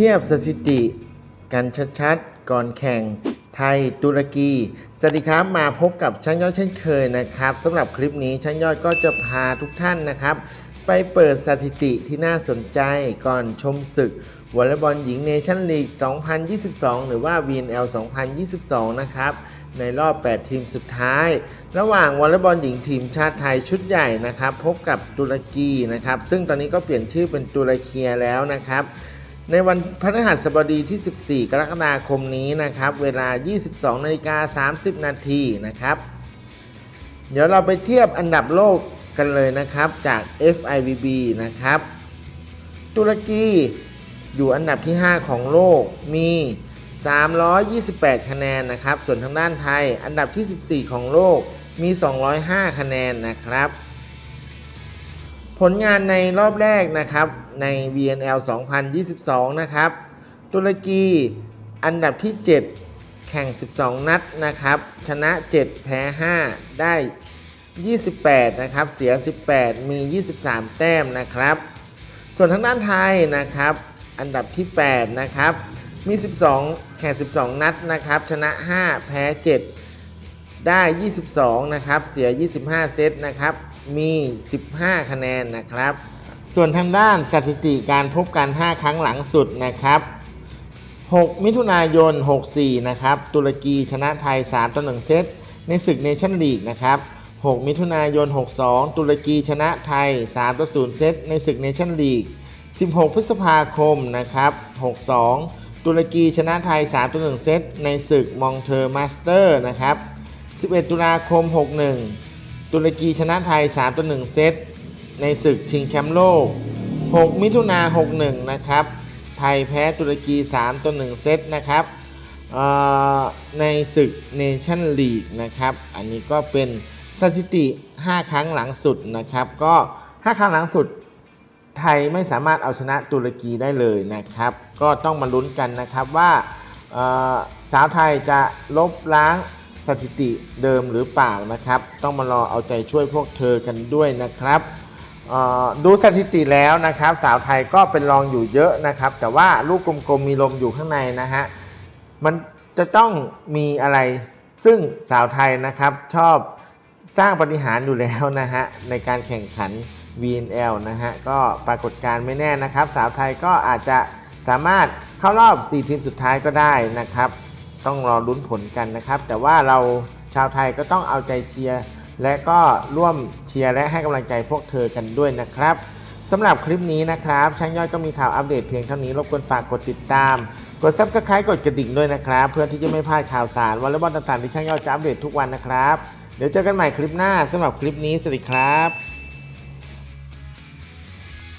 ทียบสถิติ กันชัดๆ ก่อนแข่งไทยตุรกี สวัสดีครับมาพบกับช่างยอดเช่นเคยนะครับสำหรับคลิปนี้ช่างยอดก็จะพาทุกท่านนะครับ ไปเปิดสถิติที่น่าสนใจก่อนชมศึกวอลเลย์บอลหญิงเนชั่นลีก 2022 หรือว่า VNL 2022 นะครับ ในรอบ 8 ทีมสุดท้าย ระหว่างวอลเลย์บอลหญิงทีมชาติไทยชุดใหญ่นะครับ พบกับตุรกีนะครับ ซึ่งตอนนี้ก็เปลี่ยนชื่อเป็นตุรเคียแล้วนะครับ ในวันพฤหัสบดีที่ 14 กรกฎาคมนี้นะครับ เวลา 22นาฬิกา30 นาทีนะครับ เดี๋ยวเราไปเทียบอันดับโลกกันเลยนะครับจาก FIVB นะครับ ตุรกีอยู่อันดับที่ 5 ของโลกมี 328 คะแนนนะครับ ส่วนทางด้านไทย อันดับที่ 14 ของโลกมี 205 คะแนนนะครับ ผลงานในรอบแรกนะครับใน VNL 2022 นะครับ ตุรกีอันดับที่ 7 แข่ง 12 นัดนะครับ ชนะ 7 แพ้ 5 ได้ 28 นะครับ เสีย 18 มี 23 แต้มนะครับ ส่วนทางด้านไทยนะครับ อันดับที่ 8 นะครับ มี 12 แข่ง 12 นัดนะครับ ชนะ 5 แพ้ 7 ได้ 22 นะครับ เสีย 25 เซตนะครับ มี 15 คะแนนนะครับ ส่วนทางด้านสถิติการพบกัน 5 ครั้งหลังสุดนะครับ 6 มิถุนายน 64 นะครับ ตุรกีชนะไทย 3 ต่อ 1 เซต ในศึกเนชั่นลีกนะครับ 6 มิถุนายน 62 ตุรกีชนะไทย 3 ต่อ 0 เซต ในศึกเนชั่นลีก 16 พฤษภาคมนะครับ 62 ตุรกีชนะไทย 3 ต่อ 1 เซต ในศึกมองเทอร์มาสเตอร์นะครับ 11 ตุลาคม 61 ตุรกีชนะไทย 3 ต่อ 1 เซต ในศึกชิงแชมป์โลก 6 มิถุนา61 นะครับ ไทยแพ้ตุรกี 3 ต่อ 1 เซตนะครับ ในศึกเนชั่นลีกนะครับ อันนี้ก็เป็นสถิติ 5 ครั้งหลังสุดนะครับ ก็ 5 ครั้งหลังสุด ไทยไม่สามารถเอาชนะตุรกีได้เลยนะครับ ก็ต้องมาลุ้นกันนะครับว่าสาวไทยจะลบล้าง สถิติเดิมหรือเปล่านะครับ ต้องมารอเอาใจช่วยพวกเธอกันด้วยนะครับดูสถิติแล้วนะครับ สาวไทยก็เป็นรองอยู่เยอะนะครับ แต่ว่าลูกกลมๆมีลมอยู่ข้างในนะฮะมันจะต้องมีอะไรซึ่งสาวไทยนะครับชอบสร้างปฏิหารอยู่แล้วนะฮะในการแข่งขัน VNL นะฮะก็ปรากฏการไม่แน่นะครับ สาวไทยก็อาจจะสามารถเข้ารอบ 4 ทีมสุดท้ายก็ได้นะครับ ต้องรอลุ้นผลกันนะครับ แต่ว่าเราชาวไทยก็ต้องเอาใจเชียร์และก็ร่วมเชียร์และให้กำลังใจพวกเธอกันด้วยนะครับสำหรับคลิปนี้นะครับ ช่างย่อยก็มีข่าวอัปเดตเพียงเท่านี้รบกวนฝากกดติดตาม กด subscribe กดกระดิ่งด้วยนะครับ เพื่อที่จะไม่พลาดข่าวสารวอลเลย์บอลต่างๆที่ช่างยอดจะอัปเดตทุกวันนะครับ เดี๋ยวเจอกันใหม่คลิปหน้าสำหรับคลิปนี้สวัสดีครับ